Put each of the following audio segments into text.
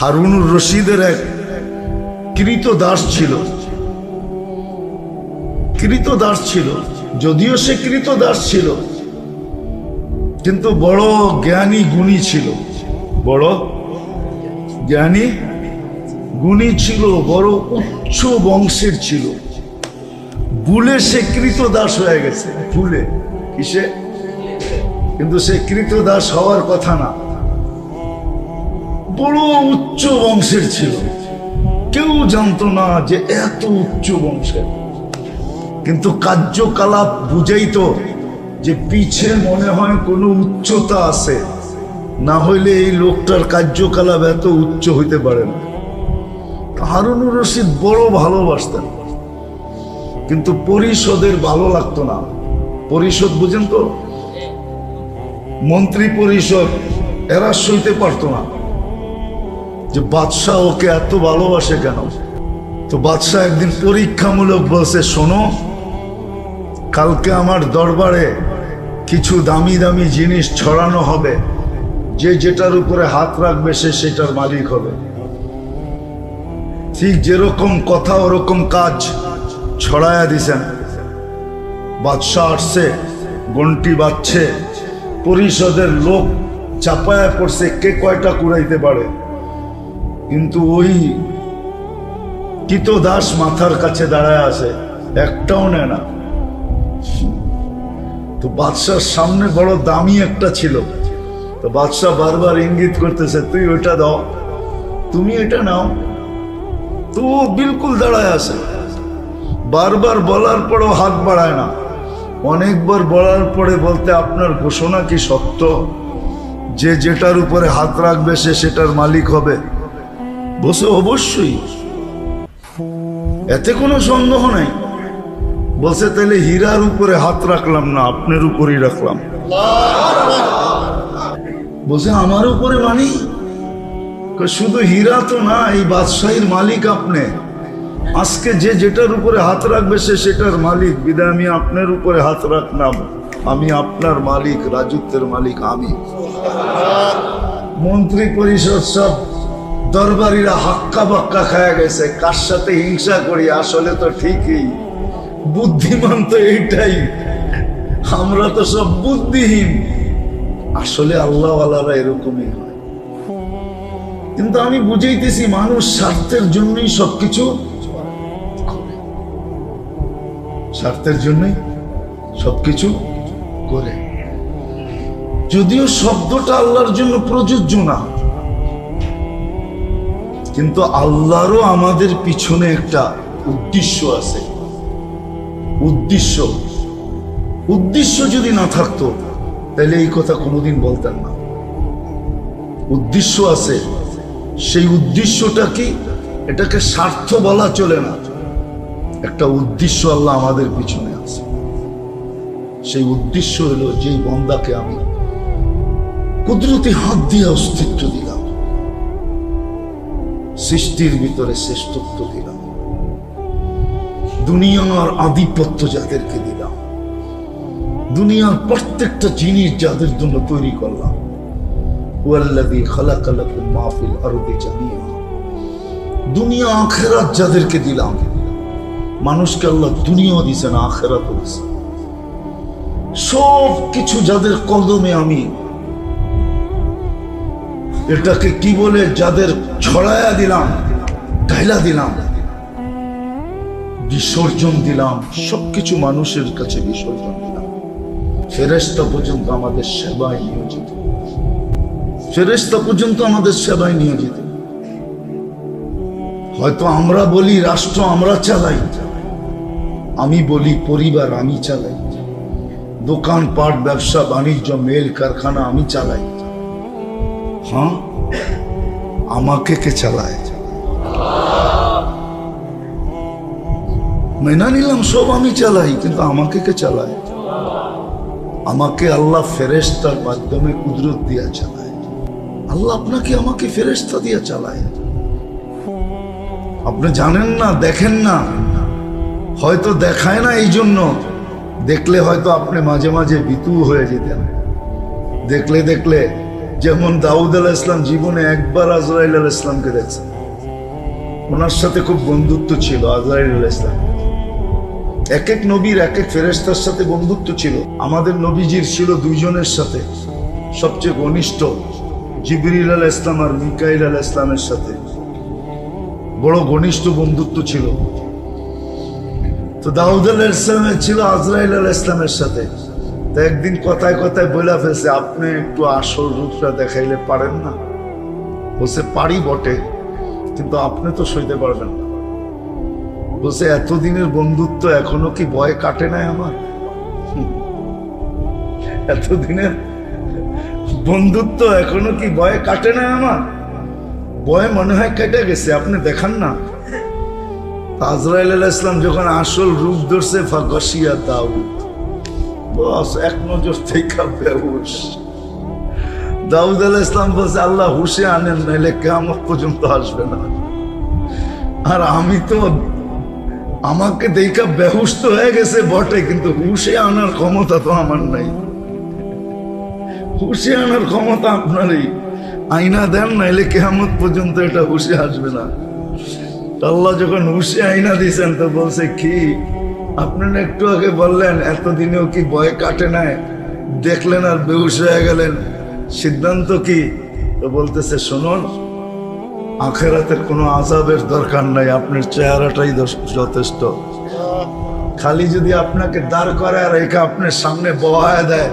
হারুনুর রশিদের এক কৃত দাস ছিল। কৃত দাস ছিল। যদিও সে কৃত দাস ছিল, কিন্তু বড় জ্ঞানী গুণী ছিল। বড় জ্ঞানী গুণী ছিল, বড় উচ্চ বংশের ছিল। ভুলে সে কৃত দাস হয়ে গেছে। ভুলে, কিসে? কিন্তু সে কৃত দাস হওয়ার কথা না। বড় উচ্চ বংশের ছিল। কেউ জানতো না যে এত উচ্চ বংশের। কিন্তু কার্যকলাপ বুঝাইতো যে পিছে মনে হয় কোনো উচ্চতা আছে। না হইলে এই লোকটার কার্যকলাপ এত উচ্চ হইতে পারে না। হারুনুর রশিদ বড় ভালোবাসতেন। কিন্তু পরিষদের ভালো লাগতো না। পরিষদ বুঝেন তো? মন্ত্রী পরিষদ এরা সইতে পারতো না। যে বাদশাহ ওকে এত ভালোবাসে কেন? তো বাদশাহ একদিন পরীক্ষামূলক বলছে, শোনো, কালকে আমার দরবারে কিছু দামি দামি জিনিস ছড়ানো হবে। যে যেটার উপরে হাত রাখবে সে সেটার মালিক হবে। ঠিক যেরকম কথা, ওরকম কাজ ছড়ায়া দিছেন। বাদশাহ আসছে, গন্টি বাজছে, পরিষদের লোক চাপায়া পড়ছে, কে কয়টা কুড়াইতে পারে? কিন্তু ওই কিত দাস মাথার কাছে দাঁড়ায় আছে, একটাও নেয় না। তো বাদশার সামনে বড় দামি একটা ছিল। তো বাদশাহ বারবার ইঙ্গিত করতেছে, তুই ওইটা দাও, তুমি এটা নাও। তো বিলকুল দাঁড়ায় আছে। বারবার বলার পরও হাত বাড়ায় না। অনেকবার বলার পরে বলতে, আপনার ঘোষণা কি সত্য? যে যেটার উপরে হাত রাখবে সে সেটার মালিক হবে। বসে অবশ্যই। এতে কোনো সন্দেহ নাই। বলছে তাহলে হীরার উপরে হাত রাখলাম না, আপনার উপরেই রাখলাম। বলছে, আমার উপরে মানি? শুধু হীরা তো না, এই বাদশাহীর মালিক আপনি। আজকে যে যেটার উপরে হাত রাখবে, সে সেটার মালিক। বিদায়, আমি আপনার উপরে হাত রাখলাম। আমি আপনার মালিক, রাজত্বের মালিক, আমি। মন্ত্রী পরিষদ সব দরবারিরা হাক্কা বাক্কা খায়া গেছে, কার সাথে হিংসা করি? আসলে তো ঠিকই। বুদ্ধিমান তো এইটাই। আমরা তো সব বুদ্ধিহীন। আসলে আল্লাহওয়ালারা এরকমই হয়। কিন্তু আমি বুঝাইতেছি, মানুষ স্বার্থের জন্যই সবকিছু স্বার্থের জন্যই সবকিছু করে। যদিও শব্দটা আল্লাহর জন্য প্রযোজ্য না। কিন্তু আল্লাহরও আমাদের পিছনে একটা উদ্দেশ্য আছে। উদ্দেশ্য। উদ্দেশ্য যদি না থাকতো, তাহলে এই কথা কোনোদিন বলতেন না। উদ্দেশ্য আছে। সেই উদ্দেশ্যটা কি এটাকে স্বার্থ বলা চলে না। একটা উদ্দেশ্য আল্লাহ আমাদের পিছনে আছে। সেই উদ্দেশ্য হলো যেই বন্দাকে আমি কুদরতি হাত দিয়ে অস্তিত্ব দিলাম সৃষ্টির ভিতরে শ্রেষ্ঠত্ব দিলাম। দুনিয়ার আধিপত্য যাদেরকে দিলাম। দুনিয়ার প্রত্যেকটা জিনিস যাদের জন্য তৈরি করলাম। দুনিয়া আখেরাত যাদেরকে দিলাম। মানুষকে আল্লাহ দুনিয়াও দিছে না আখেরাতও দিছে সব কিছু যাদের কদমে আমি এটাকে কি বলে? যাদের ছড়ায়া দিলাম, ঢাইলা দিলাম, বিসর্জন দিলাম, সবকিছু মানুষের কাছে বিসর্জন দিলাম। ফেরেস্তা পর্যন্ত আমাদের সেবায় নিয়োজিত। ফেরেস্তা পর্যন্ত আমাদের সেবায় নিয়োজিত। হয়তো আমরা বলি, রাষ্ট্র আমরা চালাই। আমি বলি, পরিবার আমি চালাই। দোকান পাট ব্যবসা, বাণিজ্য, মেল, কারখানা আমি চালাই। হ্যাঁ? আমাকে কে চালায়? মেনা নিলাম, সব আমি চালাই, কিন্তু আমাকে কে চালায়? আমাকে আল্লাহ ফেরেস্তার মাধ্যমে কুদরত দিয়া চালায়। আল্লাহ আপনাকে, আমাকে ফেরেস্তা দিয়া চালায়। আপনি জানেন না, দেখেন না? হয়তো দেখায় না এই জন্য দেখলে হয়তো আপনি মাঝে মাঝে বিতু হয়ে যেতেন। দেখলে দেখলে যেমন দাউদ আলাহ ইসলাম জীবনে একবার আজরাইল আলাহ ইসলামকে দেখছে। ওনার সাথে খুব বন্ধুত্ব ছিল আজরাইল আলাহ ইসলাম এক এক নবীর এক এক ফেরেস্তার সাথে বন্ধুত্ব ছিল। আমাদের নবীজির ছিল দুইজনের সাথে। সবচেয়ে ঘনিষ্ঠ জিবরিল আল ইসলাম আর মিকাইল আল ইসলামের সাথে। বড় ঘনিষ্ঠ বন্ধুত্ব ছিল। তো দাউদ আল ইসলামের ছিল আজরাইল আল ইসলামের সাথে। তো একদিন কথায় কথায় বলে ফেলছে, আপনি একটু আসল রূপটা দেখাইলে পারেন না? বলছে, পারি বটে, কিন্তু আপনি তো সইতে পারবেন না। বলছে, এতদিনের বন্ধুত্ব এখনও কি ভয় কাটে নাই আমার? এতদিনের বন্ধুত্ব এখনও কি ভয় কাটে না আমার? ভয় মনে হয় কেটে গেছে, আপনি দেখান না। আজরাইল আলাইহিস ইসলাম যখন আসল রূপ ধরছে ফাগসিয়া দাউদ বস, এক নজর থেকে বেহুশ। দাউদ আলাহ ইসলাম বলছে, আল্লাহ হুশে আনেন, নাইলে কেমন পর্যন্ত আসবে না। আর আমি তো আমাকে দেখা বেহুশ তো হয়ে গেছে বটে, কিন্তু হুশে আনার ক্ষমতা তো আমার নাই। হুশে আনার ক্ষমতা আপনারই। আইনা দেন, নাইলে কেমন পর্যন্ত এটা হুশে আসবে না। আল্লাহ যখন হুশে আইনা দিয়েছেন, তো বলছে, কি? আপনারা একটু আগে বললেন, এতদিনেও কি ভয় কাটে নাই? দেখলেন আর বেহুশ হয়ে গেলেন। সিদ্ধান্ত কি? তো বলতেছে, শুনুন, আখেরাতের কোনো আজাবের দরকার নাই, আপনার চেহারাটাই যথেষ্ট। খালি যদি আপনাকে দাঁড় করে আর একে আপনার সামনে বহায় দেয়,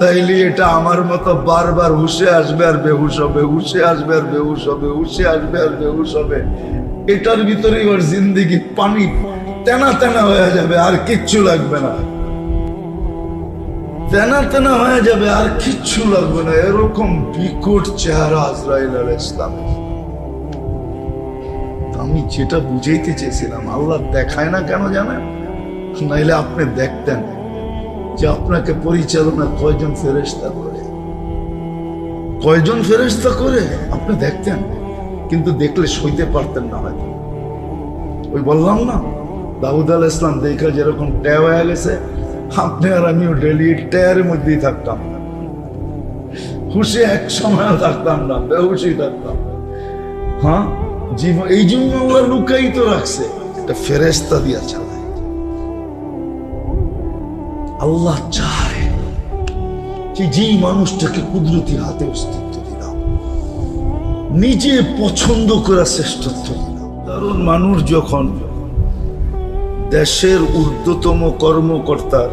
তাইলে এটা আমার মতো বারবার হুশে আসবে আর বেহুশ হবে, হুশে আসবে আর বেহুশ হবে, হুশে আসবে আর বেহুশ হবে। এটার ভিতরেই ওর জিন্দিগি পানি তেনা তেনা হয়ে যাবে, আর কিচ্ছু লাগবে না। তেনা তেনা হয়ে যাবে, আর কিচ্ছু লাগবে না। এরকম বিকট চেহারা আজরাইল আল আমি যেটা বুঝাইতে চেয়েছিলাম, আল্লাহ দেখায় না কেন জানেন? নাইলে আপনি দেখতেন যে আপনাকে পরিচালনা কয়জন ফেরেস্তা করে। কয়জন ফেরেস্তা করে? আপনি দেখতেন, কিন্তু দেখলে সইতে পারতেন না হয়তো। ওই বললাম না। দাউদ আল ইসলাম দেখা যেরকম ট্যাব হয়ে গেছে, আপনি আর আমিও ডেলি ট্যারের মধ্যেই থাকতাম। এক সময়ও থাকতাম না থাকতাম। হ্যাঁ? জীবন এই জন্য তো রাখছে। ফেরেস্তা দিয়া চালায়। আল্লাহ চায় যে যেই মানুষটাকে কুদরতি হাতে অস্তিত্ব দিলাম, নিজে পছন্দ করা শ্রেষ্ঠত্ব দিলাম। কারণ মানুষ যখন দেশের ঊর্ধ্বতম কর্মকর্তার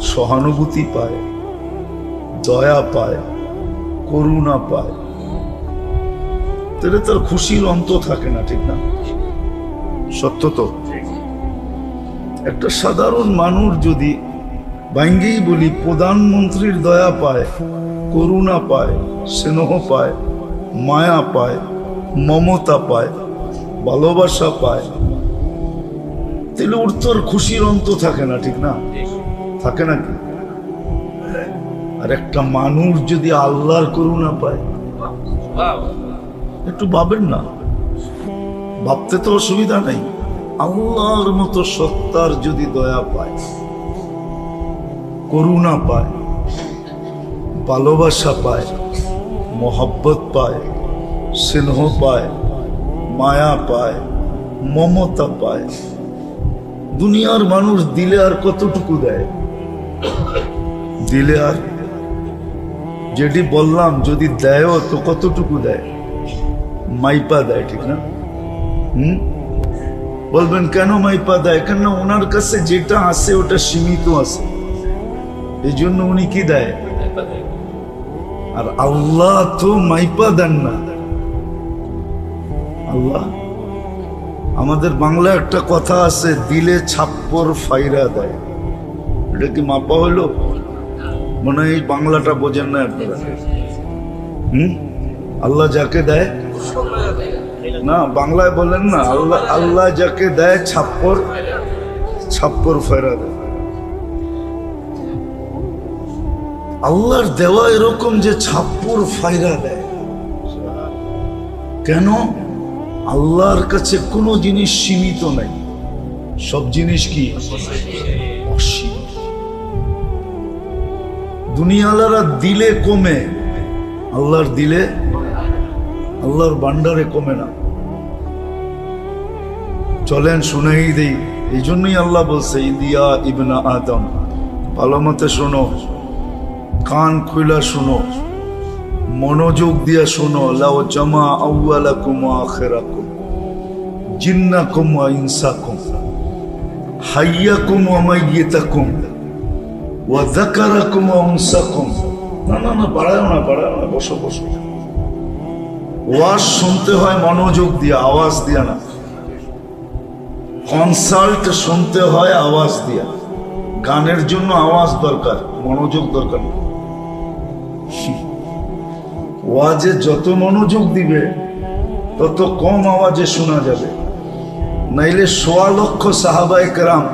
সহানুভূতি পায়, দয়া পায়, করুণা পায়। তাহলে তার খুশির অন্ত থাকে না, ঠিক না? সত্য তো? একটা সাধারণ মানুষ যদি বাইঙ্গেই বলি প্রধানমন্ত্রীর দয়া পায়, করুণা পায়, স্নেহ পায়, মায়া পায়, মমতা পায়, ভালোবাসা পায় তাহলে ওর তো আর খুশির অন্ত থাকে না ঠিক না? থাকে নাকি আর একটা মানুষ যদি আল্লাহর করুণা পায় একটু ভাবেন না। ভাবতে তো অসুবিধা নেই। আল্লাহর মতো সত্তার যদি দয়া পায় করুণা পায় ভালোবাসা পায় মোহব্বত পায় স্নেহ পায় মায়া পায় মমতা পায় দুনিয়ার মানুষ দিলে আর কতটুকু দেয়? দিলে আর যেটি বললাম, যদি দেয়ও তো কতটুকু দেয়? মাইপা দেয়, ঠিক না? হুম? বলবেন, কেন মাইপা দেয়? কেন ওনার কাছে যেটা আছে, ওটা সীমিত আছে। এই জন্য উনি কি দেয়? আর আল্লাহ তো মাইপা দেন না। আল্লাহ আমাদের বাংলা একটা কথা আছে, দিলে ছাপ্পর ফাইরা দেয়। এটা কি মাপা হলো? মনে হয় এই বাংলাটা বোঝেন না আপনারা। হুম? আল্লাহ যাকে দেয়, না, বাংলায় বলেন না, আল্লাহ আল্লাহ যাকে দেয় ছাপ্পর ছাপ্পর ফেরা দেয়। আল্লাহর দেওয়া এরকম যে ছাপ্পর ফায়রা দেয়। কেন? আল্লাহর কাছে কোনো জিনিস সীমিত নাই। সব জিনিস কি? অসীম। দুনিয়ালারা দিলে কমে, আল্লাহর দিলে, আল্লাহর বান্ডারে কমে না। চলেন শুনেই দেই, এই জন্যই আল্লাহ বলছে, ইদিয়া ইবনা আদম ভালো মতে শোনো, কান খুইলা শোনো। মনোযোগ দিয়া শোনো, লাও জামা আউয়ালাকুম ওয়া আখিরাকুম, জিন্নাকুম ইনসাকুম, হাইয়াকুম ওয়া মাইয়িতাকুম, ওয়া যাকারাকুম উনসাকুম। না না না বাড়াও না বাড়াও না, বসো বসো। ওয়াজ শুনতে হয়, মনোযোগ দিয়া, আওয়াজ দিয়া না। কনসাল্ট শুনতে হয়, আওয়াজ দিয়া। গানের জন্য আওয়াজ দরকার, মনোযোগ দরকার। না। ওয়াজে যত মনোযোগ দিবে, তত কম আওয়াজে শোনা যাবে। নাইলে সোয়া লক্ষ সাহাবাই কেরাম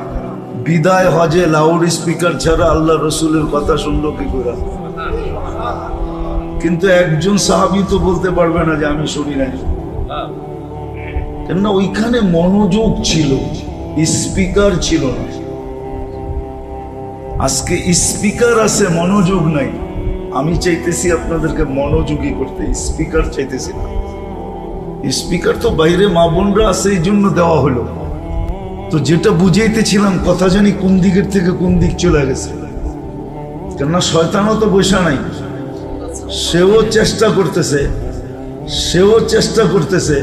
বিদায় হজে লাউড স্পিকার ছাড়া আল্লাহ রসুলের কথা শুনলো কি করে? কিন্তু একজন সাহাবি তো বলতে পারবে না যে আমি শুনি নাই। কেননা ওইখানে মনোযোগ ছিল স্পিকার ছিল না। আজকে স্পিকার আছে, মনোযোগ নাই। আমি চাইতেছি আপনাদেরকে মনোযোগী করতে, স্পিকার চাইতেছি না। স্পিকার তো বাইরে মা বোনরা আছে, এই জন্য দেওয়া হলো। তো যেটা বুঝাইতেছিলাম, কথা জানি কোন দিকের থেকে কোন দিক চলে গেছে। কেননা শয়তানও তো বসা নাই। সেও চেষ্টা করতেছে, সেও চেষ্টা করতেছে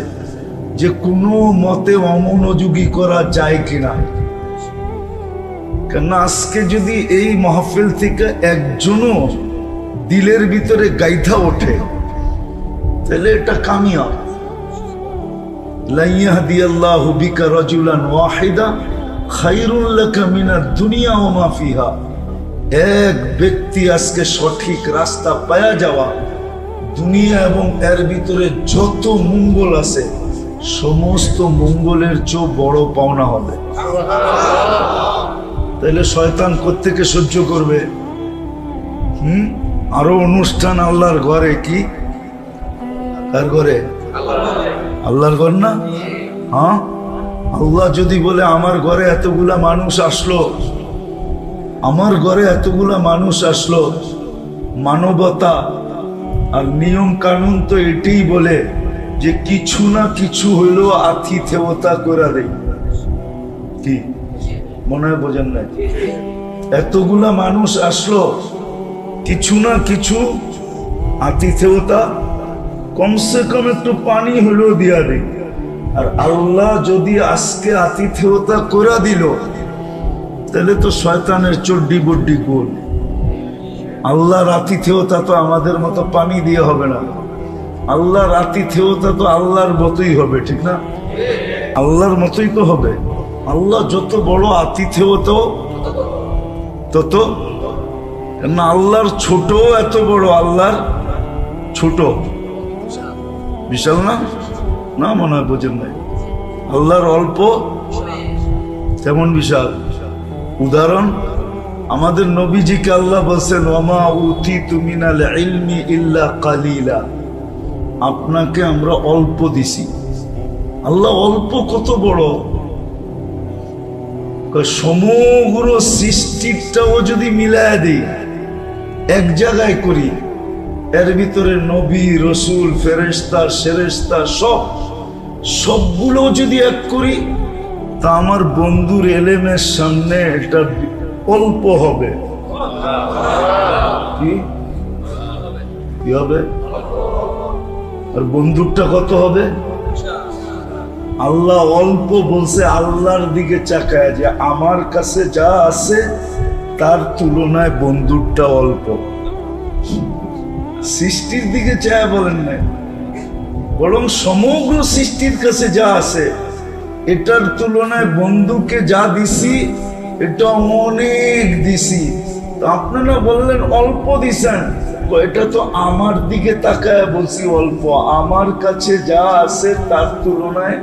যে কোনো মতে অমনোযোগী করা যায় কিনা। কেননা আজকে যদি এই মাহফিল থেকে একজনও দিলের ভিতরে গাইথা ওঠে। তাহলে এটা কামিয়াব। লাইয়াহদি আল্লাহু বিকা রাজুলান ওয়াহিদা খাইরুল লাকা মিনাদ দুনিয়া ওয়া মা ফিহা। এক ব্যক্তি আজকে সঠিক রাস্তা পায়া যাওয়া, দুনিয়া এবং এর ভিতরে যত মঙ্গল আছে, সমস্ত মঙ্গলের চেয়েও বড় পাওনা হবে। তাহলে শয়তান কোত্থেকে সহ্য করবে? হুম? আরও অনুষ্ঠান আল্লাহর ঘরে কি? কার ঘরে? আল্লাহর ঘর না? হ্যাঁ? আল্লাহ যদি বলে আমার ঘরে এতগুলা মানুষ আসলো, আমার ঘরে এতগুলা মানুষ আসলো, মানবতা আর নিয়ম কানুন তো এটাই বলে যে কিছু না কিছু হইলেও আতিথেয়তা করে দেয় কি? মনে হয় বোঝেন না এতগুলা মানুষ আসলো কিছু না কিছু আতিথেয়তা কমসে কম একটু পানি হলেও দিয়া দেয় আর আল্লাহ যদি আজকে আতিথেয়তা করে দিল, তাহলে তো শয়তানের চড্ডি বড্ডি গোল। আল্লাহর আতিথেয়তা তো আমাদের মতো পানি দিয়ে হবে না। আল্লাহর আতিথেয়তা তো আল্লাহর মতোই হবে, ঠিক না? আল্লাহর মতোই তো হবে। আল্লাহ যত বড় আতিথেয়তা, তত না, আল্লাহর ছোট এত বড়, আল্লাহর ছোট। বিশাল না? না, মনে হয় বোঝেন নাই। আল্লাহর অল্প, তেমন বিশাল। উদাহরণ, আমাদের নবীজিকে আল্লাহ বলছেন ওমা উতি তুমিনাল ইলমি কালিলা। আপনাকে আমরা অল্প দিছি। আল্লাহ অল্প কত বড়? সমগ্র সৃষ্টিটাও যদি মিলায় দিই এক জায়গায় করি, এর ভিতরে নবী, রসুল ফেরেস্তা সেরেস্তা সব, সবগুলো যদি এক করি, তা আমার বন্ধুর এলেমের সামনে এটা অল্প হবে। কি? হবে? আর বন্দুকটা কত হবে? আল্লাহ অল্প বলছে, আল্লাহর দিকে চাকায় যে আমার কাছে যা আছে তার তুলনায় বন্দুকটা অল্প। সৃষ্টির দিকে চায় বলেন না বরং সমগ্র সৃষ্টির কাছে যা আছে, এটার তুলনায় বন্ধুকে যা দিছি এটা অনেক দিছি। আপনারা বললেন অল্প দিছেন। এটা তো আমার দিকে তাকায় বলছি অল্প। আমার কাছে যা আছে তার তুলনায়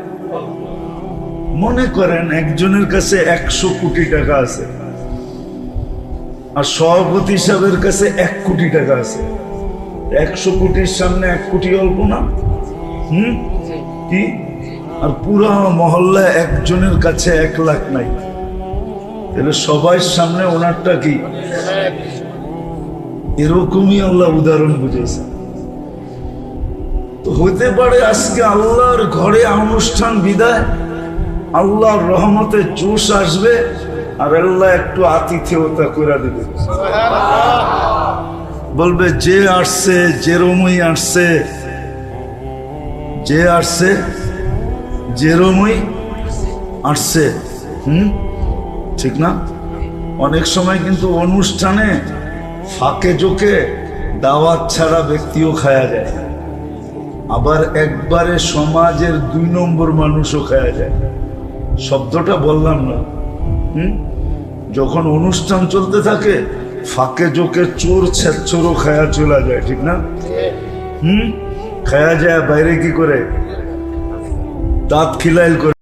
মনে করেন একজনের কাছে একশো কোটি টাকা আছে। আর সভাপতি সাহেবের কাছে এক কোটি টাকা আছে। একশো কোটির সামনে এক কোটি অল্প না? হুম? কি? আর পুরা মহল্লা একজনের কাছে এক লাখ নাই। তাহলে সবার সামনে ওনারটা কি? এরকমই আল্লাহ উদাহরণ বুঝেছে। তো হতে পারে আজকে আল্লাহর ঘরে অনুষ্ঠান বিদায়, আল্লাহর রহমতে জোশ আসবে আর আল্লাহ একটু আতিথেয়তা করে দিবে। বলবে, যে আসছে যেরমই আসছে। যে আসছে যেরমই আসছে। হুম? ঠিক না? অনেক সময় কিন্তু অনুষ্ঠানে ফাঁকে জোকে দাওয়াত ছাড়া ব্যক্তিও খায়া যায়। আবার একবারে সমাজের দুই নম্বর মানুষও খায়া যায়। শব্দটা বললাম না। যখন অনুষ্ঠান চলতে থাকে, ফাঁকে জোকে চোর ছেচ্চোরও খায়া চলে যায়, ঠিক না? হম? খায়া যায় বাইরে কি করে? দাঁত খিলাইল করে।